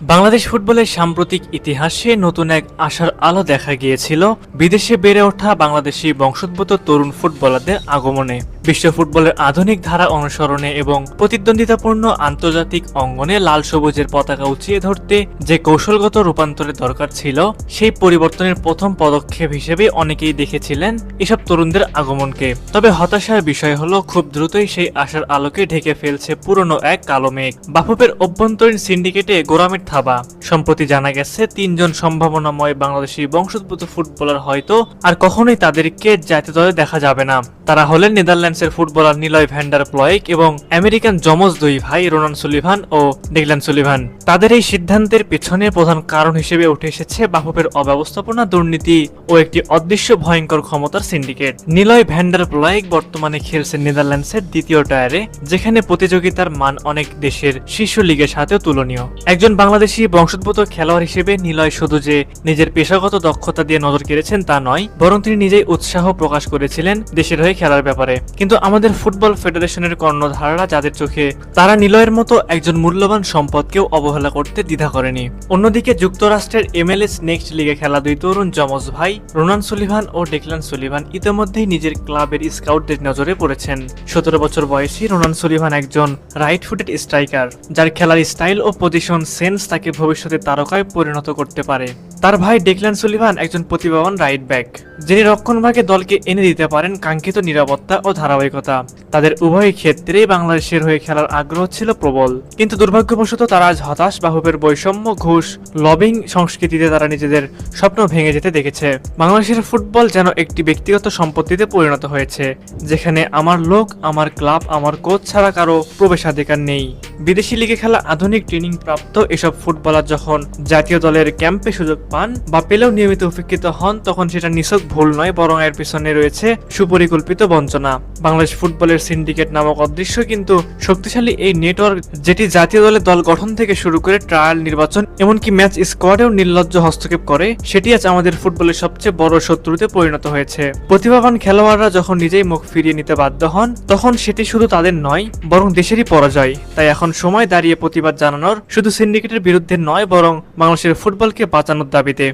বাংলাদেশ ফুটবলের সাম্প্রতিক ইতিহাসে নতুন এক আশার আলো দেখা গিয়েছিল বিদেশে বেড়ে ওঠা বাংলাদেশি বংশোদ্ভূত তরুণ ফুটবলারদের আগমনে। বিশ্ব ফুটবলের আধুনিক ধারা অনুসরণে এবং প্রতিদ্বন্দ্বিতাপূর্ণ আন্তর্জাতিক অঙ্গনে লাল সবুজের পতাকা উঁচিয়ে ধরতে যে কৌশলগত রূপান্তরের দরকার ছিল, সেই পরিবর্তনের প্রথম পদক্ষেপ হিসেবে অনেকেই দেখেছিলেন এসব তরুণদের আগমনকে। তবে হতাশার বিষয় হলো, খুব দ্রুতই সেই আশার আলোকে ঢেকে ফেলছে পুরনো এক কালো মেঘ। বাফুফের অভ্যন্তরীণ সিন্ডিকেটে গোরামের থাবা। সম্প্রতি জানা গেছে, তিনজন সম্ভাবনাময় বাংলাদেশি বংশোদ্ভূত ফুটবলার হয়তো আর কখনোই তাদেরকে জাতীয় দলে দেখা যাবে না। তারা হলেন নেদারল্যান্ডসের ফুটবলার নিলয় ভ্যান্ডার প্লয়েক এবং আমেরিকান জমজ দুই ভাই রোনান সুলিভান ও ডেগলান সুলিভান। তাদের এই সিদ্ধান্তের পেছনে প্রধান কারণ হিসেবে উঠে এসেছে বাফুফের অব্যবস্থাপনা দুর্নীতি ও একটি অদৃশ্য ভয়ঙ্কর ক্ষমতার সিন্ডিকেট। নিলয় ভ্যান্ডার প্লয়েক বর্তমানে খেলছেন নেদারল্যান্ডসের দ্বিতীয় টায়ারে, যেখানে প্রতিযোগিতার মান অনেক দেশের শীর্ষ লিগের সাথেও তুলনীয়। একজন বাংলাদেশি বংশোদ্ভূত খেলোয়াড় হিসেবে নিলয় শুধু যে নিজের পেশাগত দক্ষতা দিয়ে নজর কেড়েছেন তা নয়, বরং তিনি নিজেই উৎসাহ প্রকাশ করেছিলেন দেশের হয়ে খেলার ব্যাপারে। কিন্তু আমাদের ফুটবল ফেডারেশনের কর্ণধাররা যাদের চোখে তারা নিলয়ের মতো একজন মূল্যবান সম্পদকেও অবহেলা করতে দ্বিধা করেনি। অন্যদিকে যুক্তরাষ্ট্রের এমএলএস নেক্সট লিগে খেলা দুই তরুণ যমজ ভাই, রোনান সুলিভান ও ডেকলান সুলিভান ইতিমধ্যেই নিজের ক্লাবের স্কাউটদের নজরে পড়েছেন। সতেরো বছর বয়সী রোনান সুলিভান একজন রাইট ফুটেড স্ট্রাইকার, যার খেলার স্টাইল ও পজিশন সেন্স তাকে ভবিষ্যতে তারকায় পরিণত করতে পারে। তার ভাই ডেকলান সুলিভান একজন প্রতিভাবান রাইট ব্যাক, যিনি রক্ষণভাগে দলকে এনে দিতে পারেন কাঙ্ক্ষিত নিরাপত্তা ও ধারাবাহিকতা। তাদের উভয় ক্ষেত্রেই বাংলাদেশের হয়ে খেলার আগ্রহ ছিল প্রবল। কিন্তু দুর্ভাগ্যবশত তারা আজ হতাশ, বাহুবের বৈষম্য, ঘুষ, লবিং সংস্কৃতিতে তারা নিজেদের স্বপ্ন ভেঙে যেতে দেখেছে। বাংলাদেশের ফুটবল যেন একটি ব্যক্তিগত সম্পত্তিতে পরিণত হয়েছে, যেখানে আমার লোক, আমার ক্লাব, আমার কোচ ছাড়া কারও প্রবেশাধিকার নেই। বিদেশি লিগে খেলা আধুনিক ট্রেনিং প্রাপ্ত এসব ফুটবলার যখন জাতীয় দলের ক্যাম্পে সুযোগ পান বা পেলেও নিয়মিত উপেক্ষিত হন, তখন সেটা নিছক ভুল নয়, বরং এর পিছনে রয়েছে সুপরিকল্পিত বঞ্চনা। বাংলাদেশ ফুটবলের সিন্ডিকেট নামক অদৃশ্য কিন্তু শক্তিশালী এই নেটওয়ার্ক যেটি জাতীয় দলের দল গঠন থেকে শুরু করে ট্রায়াল নির্বাচন, এমনকি ম্যাচ স্কোয়াডেও নির্লজ্জ হস্তক্ষেপ করে, সেটি আজ আমাদের ফুটবলের সবচেয়ে বড় শত্রুতে পরিণত হয়েছে। প্রতিভাবান খেলোয়াড়রা যখন নিজেই মুখ ফিরিয়ে নিতে বাধ্য হন, তখন সেটি শুধু তাদের নয়, বরং দেশেরই পরাজয়। তাই এখন সময় দাঁড়িয়ে প্রতিবাদ জানানোর শুধু সিন্ডিকেটের বিরুদ্ধে নয় বরং বাংলাদেশের ফুটবলকে বাঁচানোর দাবিতে।